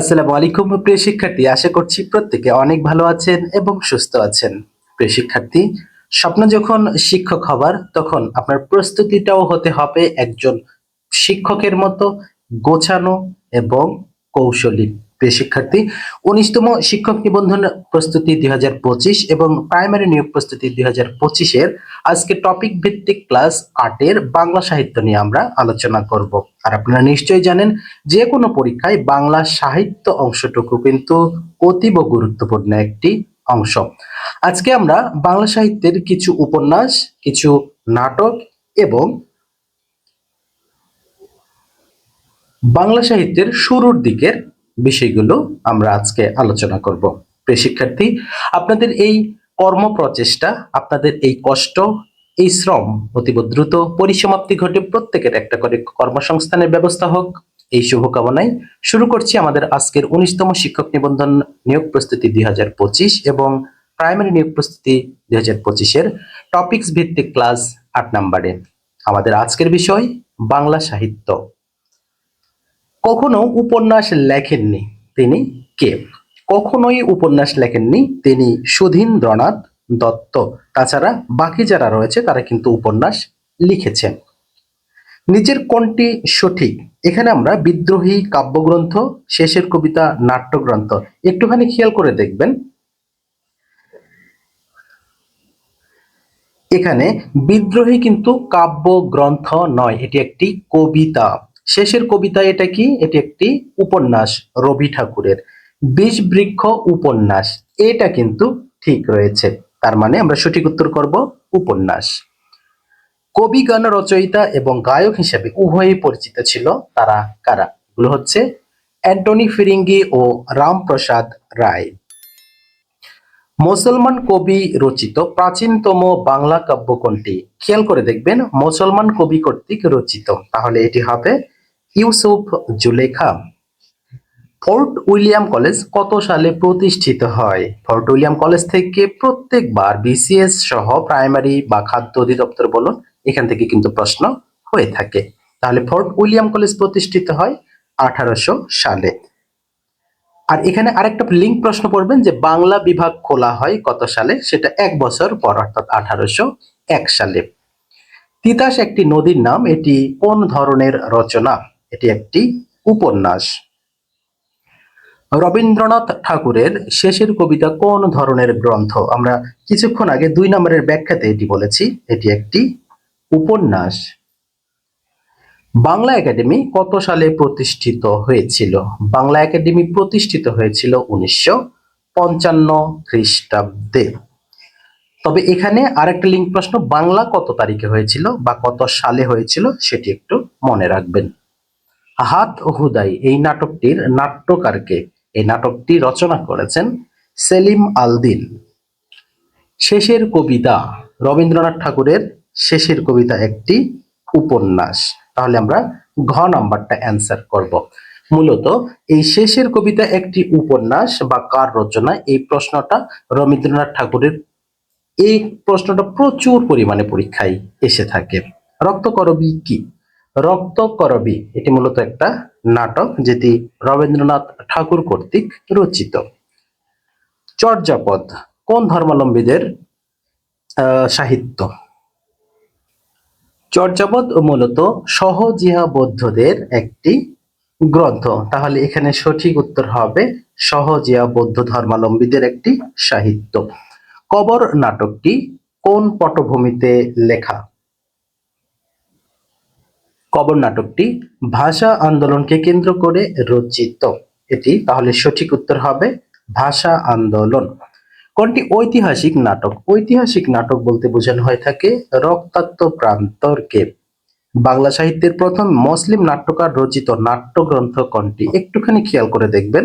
আসসালামু আলাইকুম, প্রিয় শিক্ষার্থী। আশা করছি প্রত্যেকে অনেক ভালো আছেন এবং সুস্থ আছেন। প্রিয় শিক্ষার্থী, স্বপ্ন যখন শিক্ষক হবার, তখন আপনার প্রস্তুতিটাও হতে হবে একজন শিক্ষকের মতো গোছানো এবং কৌশলী। প্রিয় শিক্ষার্থী, উনিশতম শিক্ষক নিবন্ধন প্রস্তুতি দুই এবং প্রাইমারি নিয়োগ প্রস্তুতি দুই পঁচিশের আজকে টপিক ভিত্তিক ক্লাস আটের বাংলা সাহিত্য নিয়ে আমরা আলোচনা করব। আর আপনারা নিশ্চয়ই জানেন, যে কোনো পরীক্ষায় বাংলা সাহিত্য অংশটুকু কিন্তু অতীব গুরুত্বপূর্ণ একটি অংশ। আজকে আমরা বাংলা সাহিত্যের কিছু উপন্যাস, কিছু নাটক এবং বাংলা সাহিত্যের শুরুর দিকের বিষয়গুলো আমরা আজকে আলোচনা করব। প্রিয় শিক্ষার্থী, আপনাদের এই কর্ম প্রচেষ্টা আপনাদের এই কষ্ট, এই শ্রম অতীব দ্রুত পরিসমাপ্তি ঘটে প্রত্যেকের একটা করে কর্মসংস্থানের ব্যবস্থা হোক। এই শুভকামনায় শুরু করছি আমাদের আজকের উনিশতম শিক্ষক নিবন্ধন নিয়োগ প্রস্তুতি দুই হাজার পঁচিশ এবং প্রাইমারি নিয়োগ প্রস্তুতি দুই হাজার পঁচিশের টপিক্স ভিত্তিক ক্লাস আট নাম্বারে। আমাদের আজকের বিষয় বাংলা সাহিত্য। কখনো উপন্যাস লেখেননি তিনি কে? কখনোই উপন্যাস লেখেননি তিনি সুধীন্দ্রনাথ দত্ত। তাছাড়া বাকি যারা রয়েছে, তারা কিন্তু উপন্যাস লিখেছেন। নিজের কোনটি সঠিক? এখানে আমরা বিদ্রোহী কাব্যগ্রন্থ, শেষের কবিতা, নাট্যগ্রন্থ একটুখানি খেয়াল করে দেখবেন। এখানে বিদ্রোহী কিন্তু কাব্যগ্রন্থ নয়, এটি একটি কবিতা। শেষের কবিতা এটা কি? এটি একটি উপন্যাস, রবি ঠাকুরের। বিষ বৃক্ষ উপন্যাস, এটা কিন্তু ঠিক রয়েছে। তার মানে আমরা সঠিক উত্তর করব উপন্যাস। কবি, গান রচয়িতা এবং গায়ক হিসেবে উভয়ই পরিচিত ছিল। তারা কারা? এগুলো হচ্ছে অ্যান্টনি ফিরিঙ্গি ও রামপ্রসাদ রায়। মুসলমান কবি রচিত প্রাচীনতম বাংলা কাব্য কোনটি খেয়াল করে দেখবেন, মুসলমান কবি কর্তৃক রচিত। তাহলে এটি হবে Yusuf Zulekha, Fort William College কত সালে প্রতিষ্ঠিত হয়? ফোর্ট উইলিয়াম কলেজ থেকে প্রত্যেকবার বিসিএস সহ প্রাইমারি বা খাদ্য অধিদপ্তর বলুন, এখান থেকে কিন্তু প্রশ্ন হয়ে থাকে। তাহলে ফোর্ট উইলিয়াম কলেজ প্রতিষ্ঠিত হয় আঠারোশো সালে। আর এখানে আরেকটা লিঙ্ক প্রশ্ন পড়বেন যে বাংলা বিভাগ খোলা হয় কত সালে? সেটা এক বছর পর, অর্থাৎ আঠারোশো এক সালে। তিতাস একটি নদীর নাম, এটি কোন ধরনের রচনা? এটি একটি উপন্যাস। রবীন্দ্রনাথ ঠাকুরের শেষের কবিতা কোন ধরনের গ্রন্থ? আমরা কিছুক্ষণ আগে দুই নম্বরের ব্যাখ্যাতে এটি বলেছি, এটি একটি উপন্যাস। বাংলা একাডেমি কত সালে প্রতিষ্ঠিত হয়েছিল? বাংলা একাডেমি প্রতিষ্ঠিত হয়েছিল উনিশশো পঞ্চান্ন খ্রিস্টাব্দে। তবে এখানে আরেকটা লিঙ্ক প্রশ্ন, বাংলা কত তারিখে হয়েছিল বা কত সালে হয়েছিল সেটি একটু মনে রাখবেন। হাত হুদাই এই নাটকটির নাট্যকারকে এই নাটকটি রচনা করেছেন সেলিম আলদিন। শেষের কবিতা, রবীন্দ্রনাথ ঠাকুরের শেষের কবিতা একটি উপন্যাস। তাহলে আমরা ঘ নাম্বারটা অ্যান্সার করব। মূলত এই শেষের কবিতা একটি উপন্যাস বা কার রচনা, এই প্রশ্নটা রবীন্দ্রনাথ ঠাকুরের, এই প্রশ্নটা প্রচুর পরিমাণে পরীক্ষায় এসে থাকে। রক্তকরবী কি? রক্তকরবী, এটি মূলত একটা নাটক যেটি রবীন্দ্রনাথ ঠাকুর কর্তৃক রচিত। চর্যাপদ, কোন ধর্মাবলম্বীদের সাহিত্য? চর্যাপদ মূলত সহজিহা বৌদ্ধদের একটি গ্রন্থ। তাহলে এখানে সঠিক উত্তর হবে সহজিয়া বৌদ্ধ ধর্মাবলম্বীদের একটি সাহিত্য। কবর নাটকটি কোন পটভূমিতে লেখা? কবর নাটকটি ভাষা আন্দোলনকে কেন্দ্র করে রচিত। এটি তাহলে সঠিক উত্তর হবে ভাষা আন্দোলন। কোনটি ঐতিহাসিক নাটক? ঐতিহাসিক নাটক বলতে বোঝানো হয়ে থাকে রক্তাক্ত প্রান্তরকে। বাংলা সাহিত্যের প্রথম মুসলিম নাট্যকার রচিত নাট্যগ্রন্থ কোনটি? একটুখানি খেয়াল করে দেখবেন।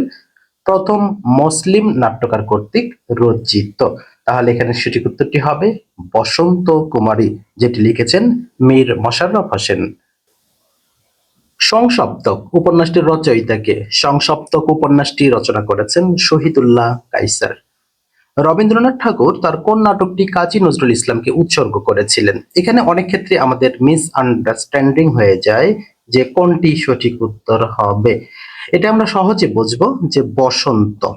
প্রথম মুসলিম নাট্যকার কর্তৃক রচিত। তাহলে এখানে সঠিক উত্তরটি হবে বসন্ত কুমারী, যেটি লিখেছেন মীর মশাররফ হোসেন। সংসপ্তক উপন্যাসটির রচয়িতাকে সংসপ্তক উপন্যাসটি রচনা করেছেন শহীদুল্লাহ কাইসার। রবীন্দ্রনাথ ঠাকুর তার কোন নাটকটি কাজী নজরুল ইসলামকে উৎসর্গ করেছিলেন? এখানে অনেক ক্ষেত্রে আমাদের মিস আন্ডারস্ট্যান্ডিং হয়ে যায় যে কোনটি সঠিক উত্তর হবে। এটা আমরা সহজে বুঝব যে বসন্ত।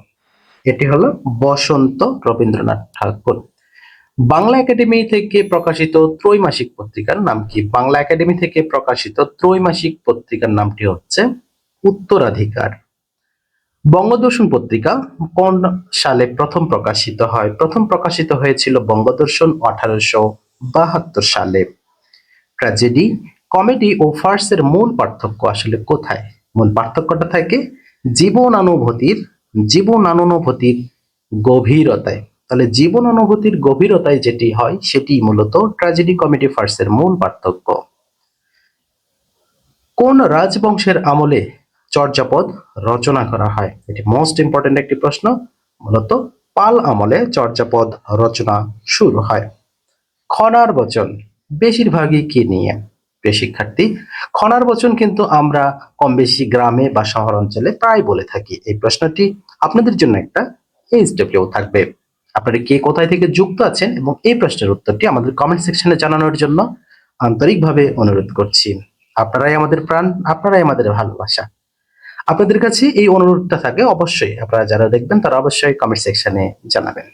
এটি হলো বসন্ত রবীন্দ্রনাথ ঠাকুর। বাংলা একাডেমি থেকে প্রকাশিত ত্রৈমাসিক পত্রিকার নাম কি? বাংলা একাডেমি থেকে প্রকাশিত ত্রৈমাসিক পত্রিকার নামটি হচ্ছে উত্তরাধিকার। বঙ্গদর্শন পত্রিকা কোন সালে প্রথম প্রকাশিত হয়? প্রথম প্রকাশিত হয়েছিল বঙ্গদর্শন আঠারোশো বাহাত্তর সালে। ট্র্যাজেডি কমেডি ও ফার্সের মূল পার্থক্য আসলে কোথায়? মূল পার্থক্যটা থাকে জীবনানুভূতির জীবনানুভূতির গভীরতায়। তাহলে জীবন অনুভূতির গভীরতায় যেটি হয় সেটি মূলত ট্র্যাজেডি কমেডি ফার্সের মূল পার্থক্য। কোন রাজবংশের আমলে চর্যাপদ রচনা করা হয়? এটি মোস্ট ইম্পর্টেন্ট একটি প্রশ্ন। মূলত পাল আমলে চর্যাপদ রচনা শুরু হয়। খনার বচন, বেশিরভাগই কি নিয়ে? প্রিয় শিক্ষার্থী, খনার বচন কিন্তু আমরা কম বেশি গ্রামে বা শহর অঞ্চলে প্রায় বলে থাকি। এই প্রশ্নটি আপনাদের জন্য একটা এইচডব্লিউ থাকবে। আপনারা কে কোথায় থেকে যুক্ত আছেন এবং এই প্রশ্নের উত্তরটি আমাদের কমেন্ট সেকশনে জানানোর জন্য আন্তরিকভাবে অনুরোধ করছি। আপনারাই আমাদের প্রাণ, আপনারাই আমাদের ভালোবাসা। আপনাদের কাছে এই অনুরোধটা থাকে, অবশ্যই আপনারা যারা দেখবেন তারা অবশ্যই কমেন্ট সেকশনে জানাবেন।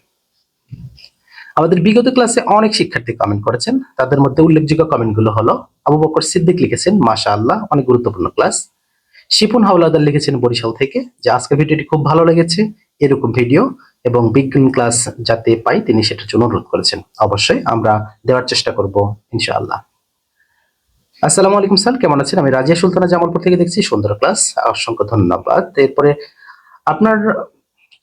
আমাদের বিগত ক্লাসে অনেক শিক্ষার্থী কমেন্ট করেছেন। তাদের মধ্যে উল্লেখযোগ্য কমেন্টগুলো হলো, আবু বকর সিদ্দিক লিখেছেন মাশা আল্লাহ অনেক গুরুত্বপূর্ণ ক্লাস শিপুন হাওলাদার লিখেছেন, বরিশাল থেকে। যে আজকে ভিডিওটি খুব ভালো লেগেছে। এরকম ভিডিও এবং বিজ্ঞান ক্লাস যাতে পাই তিনি সেটার জন্য অনুরোধ করেছেন। অবশ্যই আমরা দেওয়ার চেষ্টা করব, ইনশাআল্লাহ। আসসালামু আলাইকুম স্যার, কেমন আছেন? আমি রাজিয়া সুলতানা, জামালপুর থেকে দেখছি সুন্দর ক্লাস অসংখ্য ধন্যবাদ। এরপরে আপনার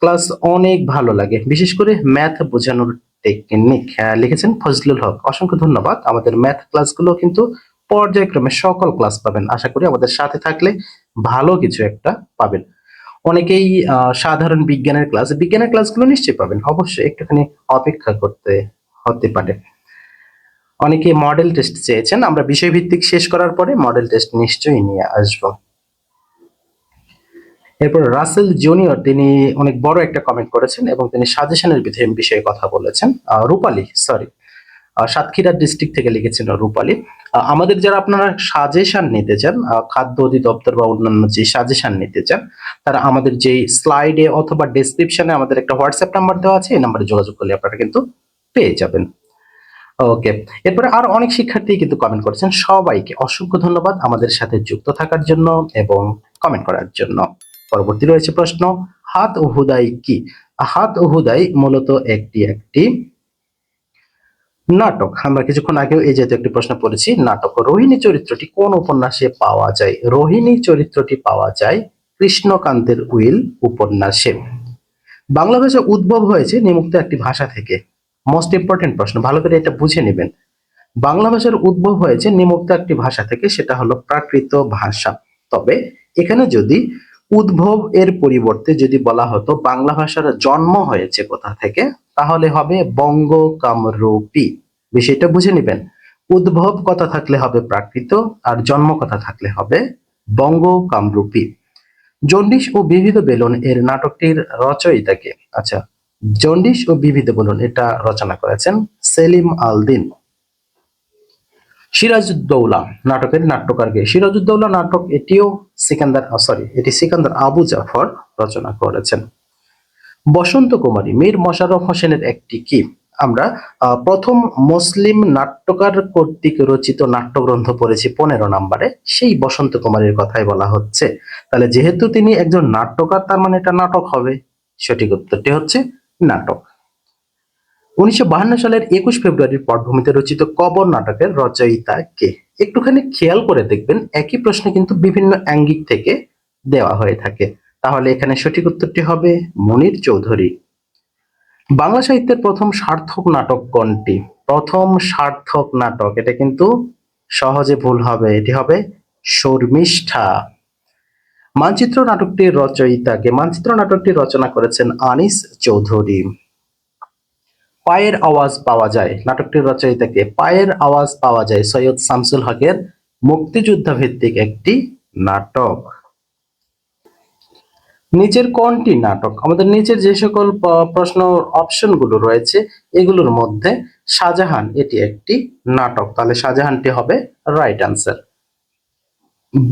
ক্লাস অনেক ভালো লাগে, বিশেষ করে ম্যাথ বোঝানোর টেকনিক লিখেছেন ফজলুল হক, অসংখ্য ধন্যবাদ। আমাদের ম্যাথ ক্লাসগুলো কিন্তু পর্যায়ক্রমে সকল ক্লাস পাবেন। আশা করি আমাদের সাথে থাকলে ভালো কিছু একটা পাবেন। অনেকেই সাধারণ বিজ্ঞানের ক্লাস বিজ্ঞানের ক্লাসগুলো নিশ্চয়ই পাবেন। অবশ্যই একটুখানি অপেক্ষা করতে, হতে পারে। অনেকে মডেল টেস্ট চেয়েছেন, আমরা বিষয়ভিত্তিক শেষ করার পরে মডেল টেস্ট নিশ্চয়ই নিয়ে আসব। এরপর রাসেল জুনিয়র, তিনি অনেক বড় একটা কমেন্ট করেছেন এবং তিনি সাজেশনের বিষয়ে কথা বলেছেন। রূপালী সরি সাতক্ষীরা ডিস্ট্রিক্ট থেকে লিখেছেন রূপালী। আমাদের যারা আপনারা সাজেশন নিতে চান খাদ্য অধিদপ্তর বা অন্যান্য যে সাজেশন নিতে চান, তারা আমাদের যে স্লাইডে অথবা ডেসক্রিপশনে আমাদের একটা হোয়াটসঅ্যাপ নাম্বার দেওয়া আছে, এই নাম্বারে যোগাযোগ করলে আপনারা কিন্তু পেয়ে যাবেন। ওকে এরপরে আর অনেক শিক্ষার্থী কিন্তু কমেন্ট করেছেন, সবাইকে অসংখ্য ধন্যবাদ আমাদের সাথে যুক্ত থাকার জন্য এবং কমেন্ট করার জন্য। পরবর্তী রয়েছে প্রশ্ন, হাত হুদাই কি? হাত হুদাই মূলত একটি একটি নাটক। আমরা কিছুক্ষণ আগেও এই জাতীয় একটি প্রশ্ন পড়েছি, নাটক রোহিণী চরিত্রটি কোন উপন্যাসে পাওয়া যায়? রোহিণী চরিত্রটি পাওয়া যায় কৃষ্ণকান্তের উইল উপন্যাসে। বাংলা ভাষা উদ্ভব হয়েছে নিমুক্ত একটি ভাষা থেকে। মোস্ট ইম্পর্টেন্ট প্রশ্ন, ভালো করে এটা বুঝে নেবেন। বাংলা ভাষার উদ্ভব হয়েছে নিমুক্ত একটি ভাষা থেকে, সেটা হলো প্রাকৃত ভাষা। তবে এখানে যদি উদ্ভব এর পরিবর্তে যদি বলা হতো বাংলা ভাষার জন্ম হয়েছে কোথা থেকে, তাহলে হবে বঙ্গ কামরূপী বিষয়টা বুঝে নেবেন। উদ্ভব কথা থাকলে হবে প্রাকৃত আর জন্ম কথা থাকলে হবে বঙ্গ কামরূপী জন্ডিস ও বিবিধ বেলন এর নাটকটির রচয়িতাকে আচ্ছা জন্ডিস ও বিবিধ বেলন এটা রচনা করেছেন সেলিম আলদিন। সিরাজউদ্দৌলা নাটকের নাট্যকারকে। সিরাজউদ্দৌলা নাটক এটিও সিকান্দার সরি এটি সিকান্দার আবু জাফর রচনা করেছেন। বসন্ত কুমারী, মীর মোশাররফ হোসেনের একটি কি? আমরা প্রথম মুসলিম নাট্যকার কর্তৃক রচিত নাট্যগ্রন্থ পড়েছি পনেরো নম্বরে, সেই বসন্ত কুমারীর কথাই বলা হচ্ছে। তাহলে যেহেতু তিনি একজন নাট্যকার, তার মানে এটা নাটক হবে। সঠিক উত্তরটি হচ্ছে নাটক। উনিশশো সালের একুশ ফেব্রুয়ারির পটভূমিতে রচিত কবর নাটকের রচয়িতা কে? একটুখানি খেয়াল করে দেখবেন, একই প্রশ্ন কিন্তু বিভিন্ন অ্যাঙ্গিক থেকে দেওয়া হয়ে থাকে। তাহলে এখানে সঠিক উত্তরটি হবে মনির চৌধুরী। বাংলা সাহিত্যের প্রথম সার্থক নাটক কোনটি? প্রথম সার্থক নাটক, এটা কিন্তু সহজে ভুল হবে। এটি হবে শর্মিষ্ঠা। মানচিত্র নাটকটির রচয়িতাকে মানচিত্র নাটকটি রচনা করেছেন আনিস চৌধুরী। পায়ের আওয়াজ পাওয়া যায়। নাটকটির রচয়িতাকে পায়ের আওয়াজ পাওয়া যায় সৈয়দ শামসুল হকের মুক্তিযুদ্ধ ভিত্তিক একটি নাটক। নিচের কোনটি নাটক? আমাদের নিচের যে সকল প্রশ্ন অপশনগুলো রয়েছে, এগুলোর মধ্যে শাহজাহান এটি একটি নাটক। তাহলে শাহজাহানটি হবে রাইট আনসার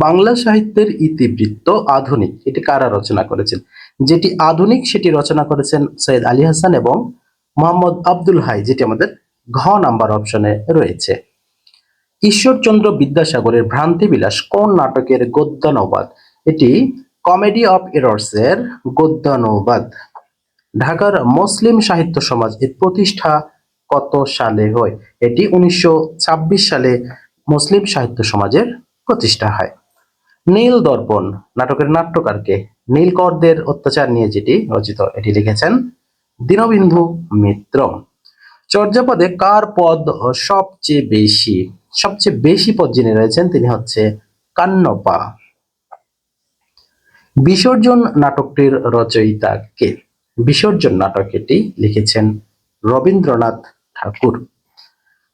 বাংলা সাহিত্যের ইতিবৃত্ত আধুনিক, এটি কারা রচনা করেছেন? যেটি আধুনিক সেটি রচনা করেছেন সৈয়দ আলী হাসান এবং মোহাম্মদ আব্দুল হাই, যেটি আমাদের ঘ নাম্বার অপশনে রয়েছে। ঈশ্বরচন্দ্র বিদ্যাসাগরের ভ্রান্তি বিলাস কোন নাটকের গদ্যানুবাদ? এটি কমেডি অফ এরর্স এর গদ্যানুবাদ। ঢাকার মুসলিম সাহিত্য সমাজ এর প্রতিষ্ঠা কত সালে হয়? এটি উনিশশো ছাব্বিশ সালে মুসলিম সাহিত্য সমাজের প্রতিষ্ঠা হয়। নীল দর্পণ, নাটকের নাট্যকারকে নীলকরদের অত্যাচার নিয়ে যেটি রচিত, এটি লিখেছেন দীনবন্ধু মিত্র। চর্যাপদে কার পদ সবচেয়ে বেশি সবচেয়ে বেশি পদ যিনি রয়েছেন তিনি হচ্ছে কান্নপা। বিসর্জন নাটকটির রচয়িতা কে? বিসর্জন নাটক এটি লিখেছেন রবীন্দ্রনাথ ঠাকুর।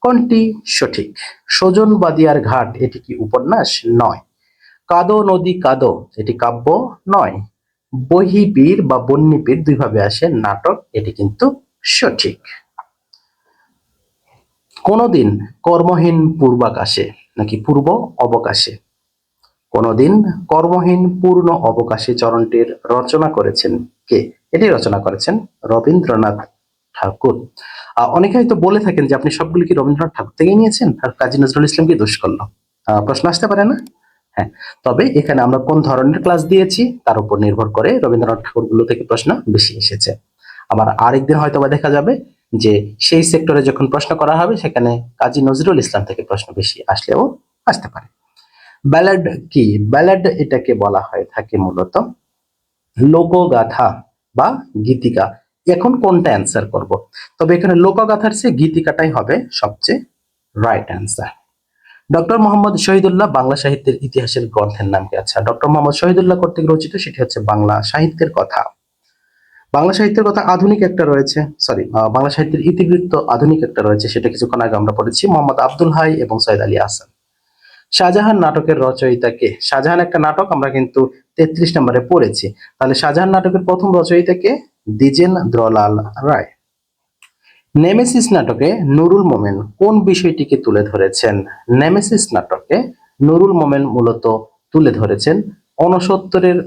কোনটি সঠিক? সজন বাদিয়ার ঘাট, এটি কি উপন্যাস? নয়। কাদো নদী কাদো, এটি কাব্য নয়। বহিপীর বা বন্যীপীর দুইভাবে আসে, নাটক এটি কিন্তু সঠিক। কোনদিন কর্মহীন পূর্বাকাশে নাকি পূর্ব অবকাশে? কোনদিন কর্মহীন পূর্ণ অবকাশে চরণটির রচনা করেছেন কে? এটি রচনা করেছেন রবীন্দ্রনাথ ঠাকুর। অনেকে হয়তো বলে থাকেন যে আপনি সবগুলি কি রবীন্দ্রনাথ ঠাকুর থেকেই নিয়েছেন? আর কাজী নজরুল ইসলাম কি দোষ করল? প্রশ্ন আসতে পারে না? হ্যাঁ তবে এখানে আমরা কোন ধরনের ক্লাস দিয়েছি তার উপর নির্ভর করে রবীন্দ্রনাথ ঠাকুরগুলো থেকে প্রশ্ন বেশি এসেছে। আবার আরেকদিন হয়তো বা দেখা যাবে যে সেই সেক্টরে যখন প্রশ্ন করা হবে, সেখানে কাজী নজরুল ইসলাম থেকে প্রশ্ন বেশি আসলেও আসতে পারে। ব্যালাড কি? ব্যালাড এটাকে বলা হয় থাকে মূলত লোকগাথা বা গীতিকা। এখন কোনটা অ্যান্সার করব? তবে এখানে লোকগাথার চেয়ে গীতিকাটাই হবে সবচেয়ে right answer doctor Mohammad Shahidullah Bangla সাহিত্যের ইতিহাসের গ্রন্থের নাম কি? আচ্ছা ডক্টর মোহাম্মদ শহীদুল্লাহ কর্তৃক রচিত সেটি হচ্ছে বাংলা সাহিত্যের কথা। বাংলা সাহিত্যের কথা আধুনিক একটা রয়েছে সরি বাংলা সাহিত্যের ইতিবৃত্ত আধুনিক একটা রয়েছে, সেটা কিছুক্ষণ আগে আমরা পড়েছি, মোহাম্মদ আব্দুল হাই এবং সৈয়দ আলী আহসান শাহজাহান নাটকের রচয়িতা কে? শাহজাহান একটা নাটক আমরা কিন্তু তেত্রিশ নম্বরে পড়েছি। তাহলে শাহজাহান নাটকের প্রথম রচয়িতা কে? দ্বিজেন্দ্রলাল রায়। নেমেসিস নাটকে নুরুল মোমেন কোন বিষয়টিকে তুলে ধরেছেন? নেমেসিস নাটকে নুরুল মোমেন মূলত তুলে ধরেছেন অনসত্তরের,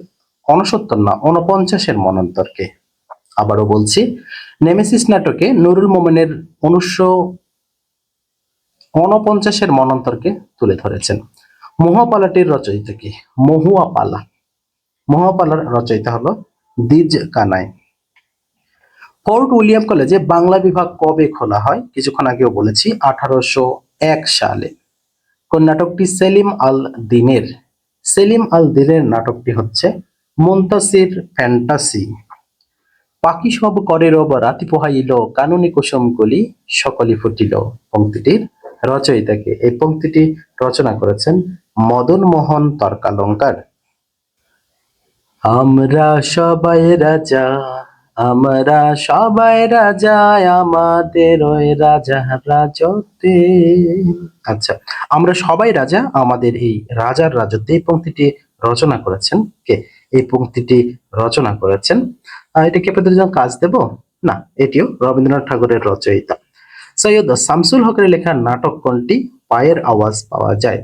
অনসত্তর না অনপঞ্চাশের মনন্তরকে। আবারও বলছি, নেমেসিস নাটকে নুরুল মোমেনের উনিশশো অনপঞ্চাশের মনন্তরকে তুলে ধরেছেন। মহাপালাটির রচয়িতা কি মহুয়া পালা মহাপালার রচয়িতা হলো দ্বিজ কানাই। ফোর্ট উইলিয়াম কলেজে বাংলা বিভাগ কবে খোলা হয়? কিছুক্ষণ আগেও বলেছি, আঠারোশো এক সালে। কোন নাটকটি সেলিম আল দিনের। সেলিম আল দিনের নাটকটি হচ্ছে মুন্তাসির ফ্যান্টাসি। পাখি সব করে রব, রাতি পোহাইল, কানুনি কুসুম কলি, সকলি ফুটিল। পংক্তিটির রচয়িতাকে এই পংক্তিটি রচনা করেছেন মদন মোহন তর্কালঙ্কার। আমরা সবাই রাজা। আমরা সবাই রাজা, আমাদের ওই রাজা রাজতে আচ্ছা আমরা সবাই রাজা, আমাদের এই রাজার রাজত্বে এই পংক্তিটি রচনা করেছেন কে? এই পংক্তিটি রচনা করেছেন। এটা কি আপনাদের কাজ দেব? না, এটিও রবীন্দ্রনাথ ঠাকুরের রচয়িতা। সৈয়দ শামসুল হকের লেখা নাটক কোনটি? পায়ের আওয়াজ পাওয়া যায়।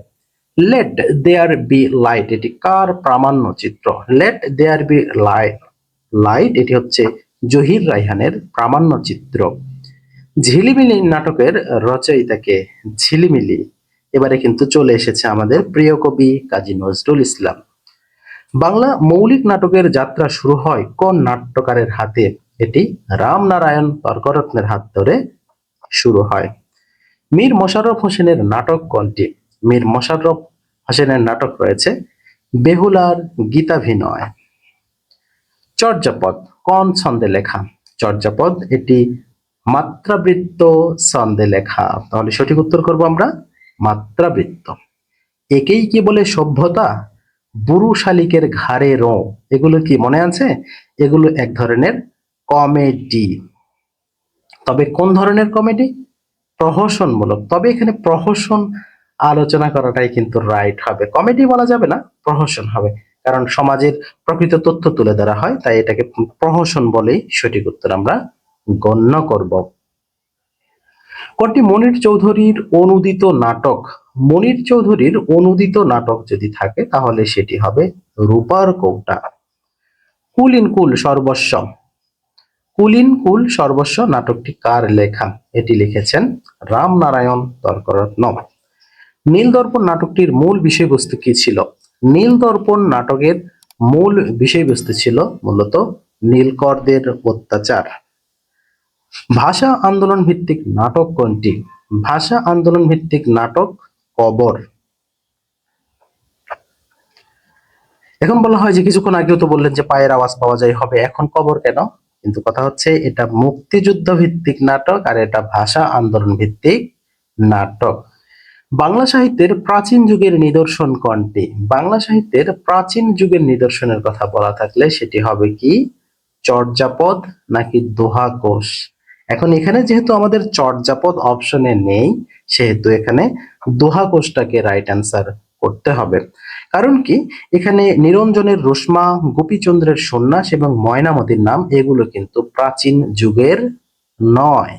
লেট দেয়ার বি লাইট এটি কার প্রামাণ্য চিত্র? Let there be light light, এটি হচ্ছে জহির রাইহানের প্রামাণ্য চিত্র। ঝিলিমিলি নাটকের রচয়িতাকে ঝিলিমিলি। এবারে কিন্তু চলে এসেছে আমাদের প্রিয় কবি কাজী নজরুল ইসলাম। বাংলা মৌলিক নাটকের যাত্রা শুরু হয় কোন নাট্যকারের হাতে? এটি রামনারায়ণ তর্করত্নের হাত ধরে শুরু হয়। মীর মোশাররফ হোসেনের নাটক কোনটি? মীর মোশাররফ হোসেনের নাটক রয়েছে বেহুলার গীতাভিনয়। চর্যাপদ, কোন ছন্দে লেখা? চর্যাপদ, এটি মাত্রাবৃত্ত ছন্দে লেখা। তাহলে সঠিক উত্তর করব আমরা, মাত্রাবৃত্ত। একেই কি বলে সভ্যতা? বুরু শালিকের ঘাড়ে রো। এগুলো কি মনে আছে? এগুলো এক ধরনের কমেডি। তবে কোন ধরনের কমেডি? প্রহসনমূলক। তবে এখানে প্রহসন আলোচনা করাটাই কিন্তু রাইট হবে। কমেডি বলা যাবে না, প্রহসন হবে। কারণ সমাজের প্রকৃত তথ্য তুলে ধরা হয়, তাই এটাকে প্রহসন বলেই সঠিক উত্তর আমরা গণ্য করব। কোনটি মনির চৌধুরীর অনুদিত নাটক? মনির চৌধুরীর অনুদিত নাটক যদি থাকে, তাহলে সেটি হবে রূপার কৌটা। কুল ইন কুল সর্বস্ব। কুলিন কুল সর্বস্ব নাটকটি কার লেখা? এটি লিখেছেন রামনারায়ণ তর্করত্ন। নীল দর্পণ নাটকটির মূল বিষয়বস্তু কি ছিল? নীল দর্পণ নাটকের মূল বিষয়বস্তু ছিল মূলত নীলকরদের অত্যাচার। ভাষা আন্দোলন ভিত্তিক নাটক কোনটি? ভাষা আন্দোলন ভিত্তিক নাটক কবর। এখন বলা হয় যে কিছুক্ষণ আগেও তো বললেন যে পায়ের আওয়াজ পাওয়া যায়, হবে এখন কবর কেন? কিন্তু কথা হচ্ছে এটা মুক্তিযুদ্ধ ভিত্তিক নাটক আর এটা ভাষা আন্দোলন ভিত্তিক নাটক। বাংলা সাহিত্যের প্রাচীন যুগের নিদর্শন কোনটি? বাংলা সাহিত্যের প্রাচীন যুগের নিদর্শনের কথা বলা থাকলে সেটি হবে কি? চর্যাপদ নাকি দোহা কোষ এখন এখানে যেহেতু আমাদের চর্যাপদ অপশনে নেই, সেহেতু এখানে দোহা কোষটাকে রাইট অ্যান্সার করতে হবে। কারণ কি? এখানে নিরঞ্জনের রোসমা গোপীচন্দ্রের সন্ন্যাস এবং ময়নামতির নাম এগুলো কিন্তু প্রাচীন যুগের নয়।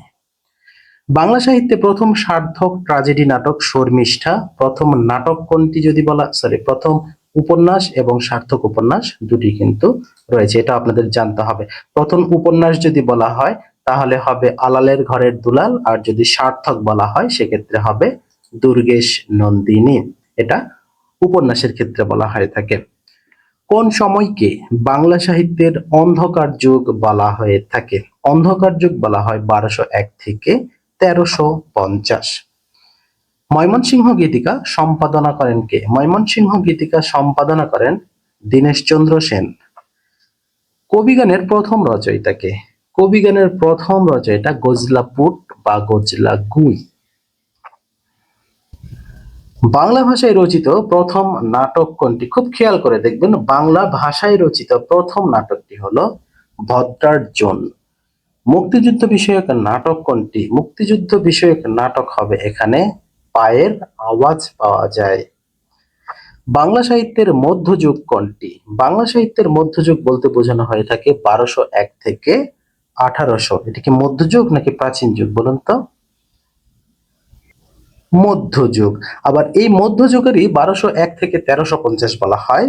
বাংলা সাহিত্যে প্রথম সার্থক ট্রাজেডি নাটক শর্মিষ্ঠা, প্রথম নাটক কোনটি যদি বলা সরি প্রথম উপন্যাস এবং সার্থক উপন্যাস দুটি কিন্তু রয়েছে, এটা আপনাদের জানতে হবে। প্রথম উপন্যাস যদি বলা হয়, তাহলে হবে আলালের ঘরের দুলাল, আর যদি সার্থক বলা হয়, সেক্ষেত্রে হবে দুর্গেশ নন্দিনী। এটা উপন্যাসের ক্ষেত্রে বলা হয়ে থাকে। কোন সময়কে বাংলা সাহিত্যের অন্ধকার যুগ বলা হয়ে থাকে? অন্ধকার যুগ বলা হয় বারোশো এক থেকে তেরোশো পঞ্চাশ। ময়মনসিংহ গীতিকা সম্পাদনা করেন কে? ময়মনসিংহ গীতিকা সম্পাদনা করেন দীনেশচন্দ্র সেন। কবিগানের প্রথম রচয়িতা কে? কবিগানের প্রথম রচয়িতা গজলাপুট বা গজলা গুই বাংলা ভাষায় রচিত প্রথম নাটক কোনটি? খুব খেয়াল করে দেখবেন বাংলা ভাষায় রচিত প্রথম নাটকটি হলো ভদ্রার্জুন। মুক্তিযুদ্ধ বিষয়ক নাটক কোনটি? মুক্তিযুদ্ধ বিষয়ক নাটক হবে এখানে পায়ের আওয়াজ পাওয়া যায়। বাংলা সাহিত্যের মধ্যযুগ কোনটি? বাংলা সাহিত্যের মধ্যযুগ বলতে বোঝানো হয়ে থাকে বারোশো এক থেকে আঠারোশো। এটি কি মধ্যযুগ নাকি প্রাচীন যুগ বলুন তো? মধ্যযুগ। আবার এই মধ্যযুগেরই বারোশো এক থেকে তেরোশো পঞ্চাশ বলা হয়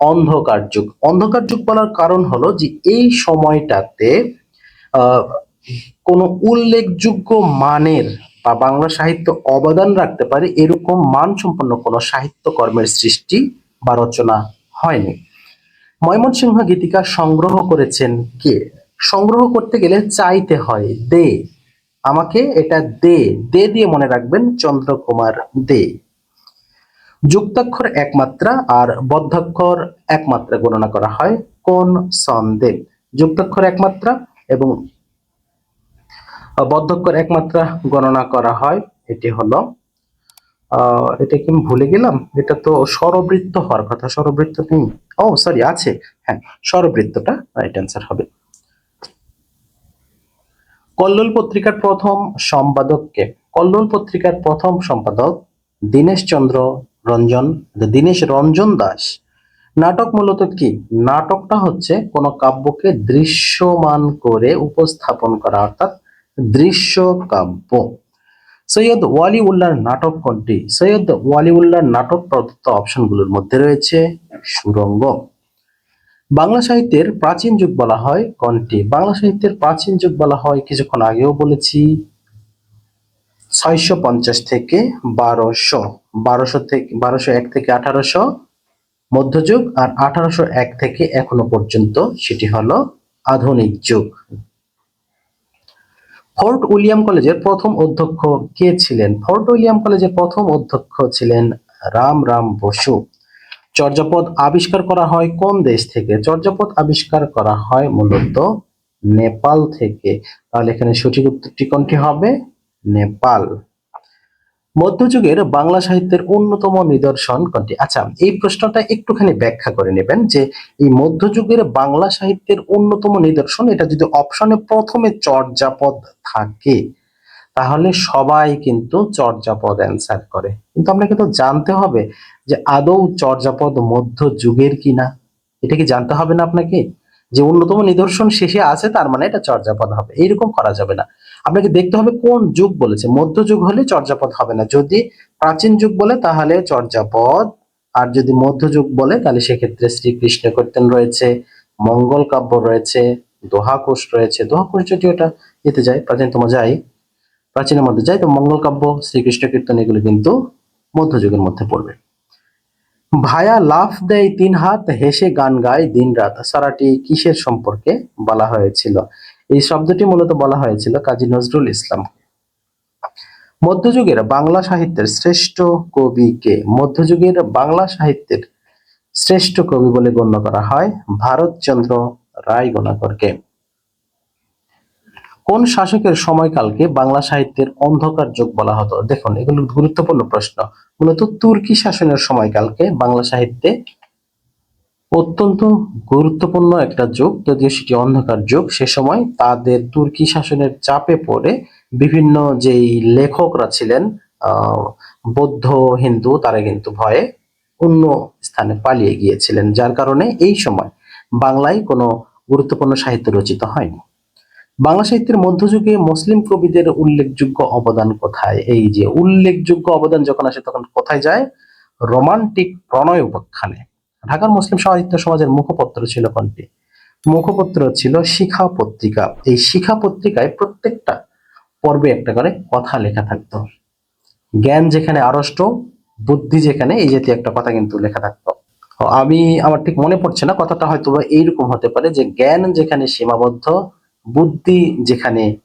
অন্ধকার যুগ। অন্ধকার যুগ বলার কারণ হলো যে এই সময়টাতে কোনো উল্লেখযোগ্য মানের বা বাংলা সাহিত্য অবদান রাখতে পারে এরকম মানসম্পন্ন কোনো সাহিত্য কর্মের সৃষ্টি বা রচনা হয়নি। ময়মনসিংহ গীতিকা সংগ্রহ করেছেন কে? সংগ্রহ করতে গেলে চাইতে হয়, দে। আমাকে এটা দে দে দিয়ে মনে রাখবেন চন্দ্রকুমার দে। যুক্তাক্ষর একমাত্রা আর বদ্ধাক্ষর একমাত্রা গণনা করা হয় কোন সন্দেহ? যুক্তাক্ষর একমাত্রা এবং বদ্ধক্ষর একমাত্রা গণনা করা হয়, এটি হলো এটা কি ভুলে গেলাম? এটা তো স্বরবৃত্ত হওয়ার কথা, স্বরবৃত্ত নেই ও সরি আছে। হ্যাঁ স্বরবৃত্তটা রাইট অ্যান্সার হবে। কল্লোল পত্রিকার প্রথম সম্পাদককে, কল্লোল পত্রিকার প্রথম সম্পাদক দীনেশ চন্দ্র রঞ্জন, দীনেশ রঞ্জন দাস। নাটক মূলত কি? নাটকটা হচ্ছে কোনো কাব্যকে দৃশ্যমান করে উপস্থাপন করা, অর্থাৎ দৃশ্য কাব্য। সৈয়দ ওয়ালিউল্লাহর নাটক কোনটি? সৈয়দ ওয়ালিউল্লাহর নাটক প্রদত্ত অপশনগুলোর মধ্যে রয়েছে সুরঙ্গ। বাংলা সাহিত্যের প্রাচীন যুগ বলা হয় কোনটি? বাংলা সাহিত্যের প্রাচীন যুগ বলা হয় কিছুক্ষণ আগেও বলেছি, ছয়শো পঞ্চাশ থেকে বারোশো বারোশো থেকে, বারোশো এক থেকে আঠারোশো মধ্যযুগ আর আঠারোশো এক থেকে এখনও পর্যন্ত সেটি হলো আধুনিক যুগ। ফোর্ট উইলিয়াম কলেজের প্রথম অধ্যক্ষ কে ছিলেন? ফোর্ট উইলিয়াম কলেজের প্রথম অধ্যক্ষ ছিলেন রাম রাম বসু। চর্যাপদ আবিষ্কার করা হয় কোন দেশ থেকে? চর্যাপদ আবিষ্কার করা হয় মূলত নেপাল থেকে। তাহলে এখানে সঠিক উত্তরটি কোনটি হবে? নেপাল। মধ্যযুগের বাংলা সাহিত্যের অন্যতম নিদর্শন কোনটি? আচ্ছা এই প্রশ্নটা একটুখানি ব্যাখ্যা করে নেবেন যে এই মধ্যযুগের বাংলা সাহিত্যের অন্যতম নিদর্শন, এটা যদি অপশনে প্রথমে চর্যাপদ থাকে, তাহলে সবাই কিন্তু চর্যাপদ অ্যান্সার করে। কিন্তু আপনাকে তো জানতে হবে যে আদৌ চর্যাপদ মধ্যযুগের কিনা। এটা কি জানতে হবে না আপনাকে? যে অন্যতম নিদর্শন শেষে আছে, তার মানে এটা চর্যাপদ হবে। এইরকম করা যাবে না। আপনাকে দেখতে হবে কোন যুগ বলেছে। মধ্যযুগ হলে চর্যাপদ হবে না। যদি প্রাচীন যুগ বলে, তাহলে চর্যাপদ। আর যদি মধ্যযুগ বলে, তাহলে সেক্ষেত্রে শ্রীকৃষ্ণ কীর্তন রয়েছে, মঙ্গল কাব্য রয়েছে দোহাকুশ রয়েছে। দোহাকুশ যদি ওটা এতে যায় প্রাচীনতম যাই, প্রাচীনের মধ্যে যায় তো মঙ্গল কাব্য, শ্রীকৃষ্ণ কীর্তন এগুলো কিন্তু মধ্যযুগের মধ্যে পড়বে। ভায়া লাফ দেয় তিন হাত, হেসে গান গায় দিন রাত। সারাটি কিসের সম্পর্কে বলা হয়েছিল? এই শব্দটি মূলত বলা হয়েছিল কাজী নজরুল ইসলাম। মধ্যযুগের বাংলা সাহিত্যের শ্রেষ্ঠ কবিকে মধ্যযুগের বাংলা সাহিত্যের শ্রেষ্ঠ কবি বলে গণ্য করা হয় ভারতচন্দ্র রায় গণাকরকে কোন শাসকের সময়কালকে বাংলা সাহিত্যের অন্ধকার যুগ বলা হতো? দেখুন, এগুলো গুরুত্বপূর্ণ প্রশ্ন। মূলত তুর্কি শাসনের সময়কালকে বাংলা সাহিত্যে অত্যন্ত গুরুত্বপূর্ণ একটা যুগ, যদিও সেটি অন্ধকার যুগ, সে সময় তাদের তুর্কি শাসনের চাপে পড়ে বিভিন্ন যেই লেখকরা ছিলেন বৌদ্ধ, হিন্দু, তারা কিন্তু ভয়ে অন্য স্থানে পালিয়ে গিয়েছিলেন, যার কারণে এই সময় বাংলায় কোনো গুরুত্বপূর্ণ সাহিত্য রচিত হয়নি। বাংলা সাহিত্যের মধ্যযুগে মুসলিম কবিদের উল্লেখযোগ্য অবদান কোথায়? এই যে উল্লেখযোগ্য অবদান যখন আসে, তখন কোথায় যায়? রোমান্টিক প্রণয় উপাখ্যানে। ঢাকার মুসলিম সাহিত্য সমাজের মুখপত্র ছিল কোনটি? মুখপত্র ছিল শিখা পত্রিকা। এই শিখা পত্রিকায় প্রত্যেকটা পর্বে একটা করে কথা লেখা থাকতো। জ্ঞান যেখানে আড়ষ্ট, বুদ্ধি যেখানে, এই জাতীয় একটা কথা কিন্তু লেখা থাকতো। আমি, আমার ঠিক মনে পড়ছে না, কথাটা হয়তো এইরকম হতে পারে যে জ্ঞান যেখানে সীমাবদ্ধ, বুদ্ধি যেখানে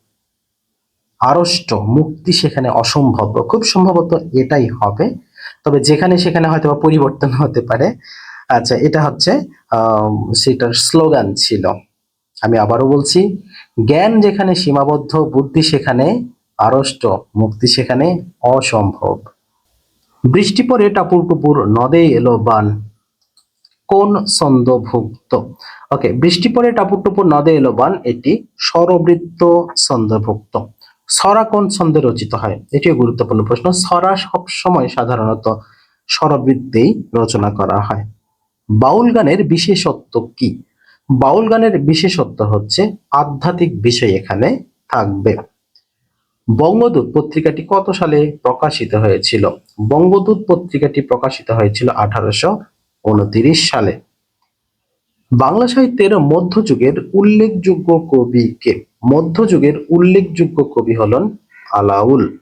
আড়ষ্ট, মুক্তি সেখানে অসম্ভব। খুব সম্ভবত এটাই হবে। তবে যেখানে সেখানে হয়তো পরিবর্তন হতে পারে। আচ্ছা এটা হচ্ছে সেটার স্লোগান ছিল। আমি আবারও বলছি, জ্ঞান যেখানে সীমাবদ্ধ, বুদ্ধি সেখানে আড়ষ্ট, মুক্তি সেখানে অসম্ভব। বৃষ্টি পরে টাপুর টুপুর নদে এলো বান, কোন ছন্দভুক্ত? ওকে, বৃষ্টি পরে টাপুর টুপুর নদে এলো বান, এটি স্বরবৃত্ত ছন্দভুক্ত। সরা কোন ছন্দে রচিত হয়? এটিও গুরুত্বপূর্ণ প্রশ্ন। ছড়া সবসময় সাধারণত স্বরবৃত্তেই রচনা করা হয়। বাউল গানের বিশেষত্ব কি? বাউল গানের বিশেষত্ব হচ্ছে আধ্যাত্মিক বিষয় এখানে থাকবে। বঙ্গদূত পত্রিকাটি কত সালে প্রকাশিত হয়েছিল? বঙ্গদূত পত্রিকাটি প্রকাশিত হয়েছিল আঠারোশো উনতিরিশ সালে। বাংলা সাহিত্যের মধ্যযুগের উল্লেখযোগ্য কবি কে? মধ্যযুগের উল্লেখযোগ্য কবি হলেন আলাউল।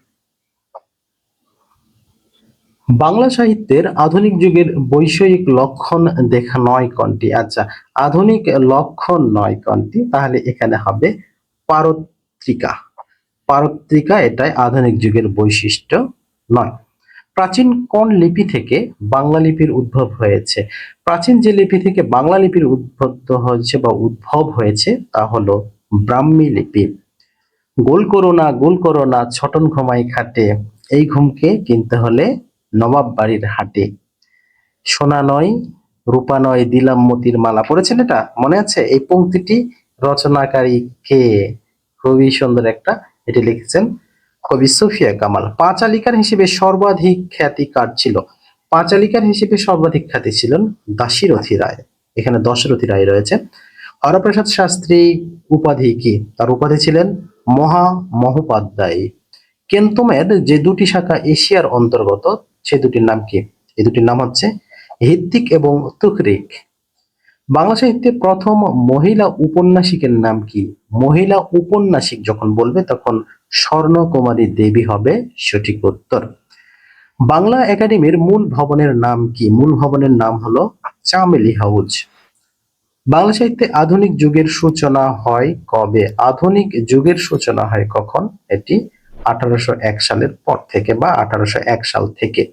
বাংলা সাহিত্যের আধুনিক যুগের বৈষয়িক লক্ষণ দেখা নয় কোনটি? আচ্ছা আধুনিক লক্ষণ নয় কোনটি? তাহলে এখানে হবে পারত্রিকা। পারত্রিকা এটাই আধুনিক যুগের বৈশিষ্ট্য নয়। প্রাচীন কোন লিপি থেকে বাংলা লিপির উদ্ভব হয়েছে? প্রাচীন যে লিপি থেকে বাংলা লিপির উদ্ভব হয়েছে বা উদ্ভব হয়েছে তা হলো ব্রাহ্মী লিপি। গোল করো না, গোল করো না, ছটন ঘুমাই খাটে, এই ঘুমকে কিনতে হলে নবাব বাড়ির হাটে। সোনা নয়, রূপা নয়, দিলাম মতির মালা। পড়েছেন এটা? মনে আছে? এই পংক্তিটি রচনাকারী কে? খুবই সুন্দর একটা এটি লিখেছেন কবি সুফিয়া কামাল। পাঁচালিকার হিসেবে সর্বাধিক খ্যাতি কার ছিল? পাঁচালিকার হিসেবে সর্বাধিক খ্যাতি ছিলেন দাশীরথী রায়। এখানে দশরথী রায় রয়েছে। হরপ্রসাদ শাস্ত্রী উপাধি কি? তার উপাধি ছিলেন মহা মহোপাধ্যায়। কেন্তমের যে দুটি শাখা এশিয়ার অন্তর্গত সে দুটির নাম কি? এই দুটির নাম হচ্ছে হিত্তিক এবং তুকরিক বাংলা সাহিত্যে প্রথম মহিলা উপন্যাসিকের নাম কি? মহিলা উপন্যাসিক যখন বলবে, তখন স্বর্ণকুমারী দেবী হবে সঠিক উত্তর। বাংলা একাডেমির মূল ভবনের নাম কি? মূল ভবনের নাম হলো চামেলি হাউজ। বাংলা সাহিত্যে আধুনিক যুগের সূচনা হয় কবে? আধুনিক যুগের সূচনা হয় কখন? এটি আঠারোশো এক সালের পর থেকে বা আঠারোশো এক সাল থেকে।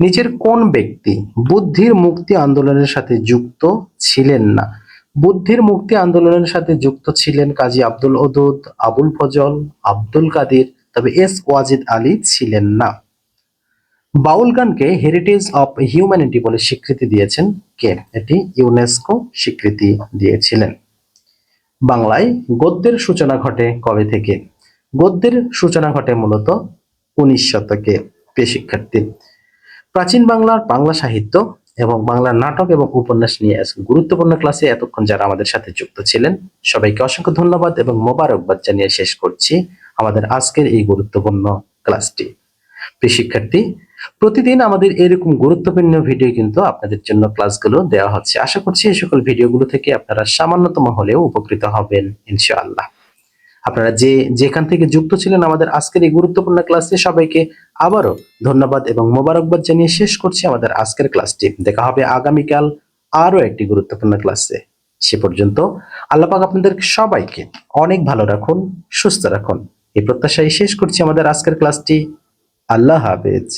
নিচের কোন ব্যক্তি বুদ্ধির মুক্তি আন্দোলনের সাথে যুক্ত ছিলেন না? বুদ্ধির মুক্তি আন্দোলনের সাথে যুক্ত ছিলেন কাজী আব্দুল ওদুদ, আবুল ফজল, আব্দুল কাদের, তবে এস ওয়াজিদ আলী ছিলেন না। বাউল গানকে হেরিটেজ অফ হিউম্যানিটি বলে স্বীকৃতি দিয়েছেন কে? এটি ইউনেস্কো স্বীকৃতি দিয়েছিলেন। বাংলায় গদ্যের সূচনা ঘটে কবে থেকে? গদ্যের সূচনা ঘটে মূলত উনিশ শতকে। প্রিয় শিক্ষার্থী, প্রাচীন বাংলার বাংলা সাহিত্য এবং বাংলার নাটক এবং উপন্যাস নিয়ে গুরুত্বপূর্ণ ক্লাসে এতক্ষণ যারা আমাদের সাথে যুক্ত ছিলেন, সবাইকে অসংখ্য ধন্যবাদ এবং মোবারকবাদ জানিয়ে শেষ করছি আমাদের আজকের এই গুরুত্বপূর্ণ ক্লাসটি। প্রিয় শিক্ষার্থী, প্রতিদিন আমাদের এরকম গুরুত্বপূর্ণ ভিডিও কিন্তু আপনাদের জন্য ক্লাসগুলো দেওয়া হচ্ছে। আশা করছি এই সকল ভিডিওগুলো থেকে আপনারা সামান্যতম হলেও উপকৃত হবেন, ইনশাআল্লাহ। আপনারা যে যেখান থেকে যুক্ত ছিলেন আমাদের আজকের এই গুরুত্বপূর্ণ ক্লাসে সবাইকে আবারও ধন্যবাদ এবং মোবারকবাদ জানিয়ে শেষ করছি আমাদের আজকের ক্লাসটি। দেখা হবে আগামীকাল আরও একটি গুরুত্বপূর্ণ ক্লাসে। সে পর্যন্ত আল্লাহ পাক আপনাদের সবাইকে অনেক ভালো রাখুন, সুস্থ রাখুন। এই প্রত্যাশায় শেষ করছি আমাদের আজকের ক্লাসটি। আল্লাহ হাফেজ।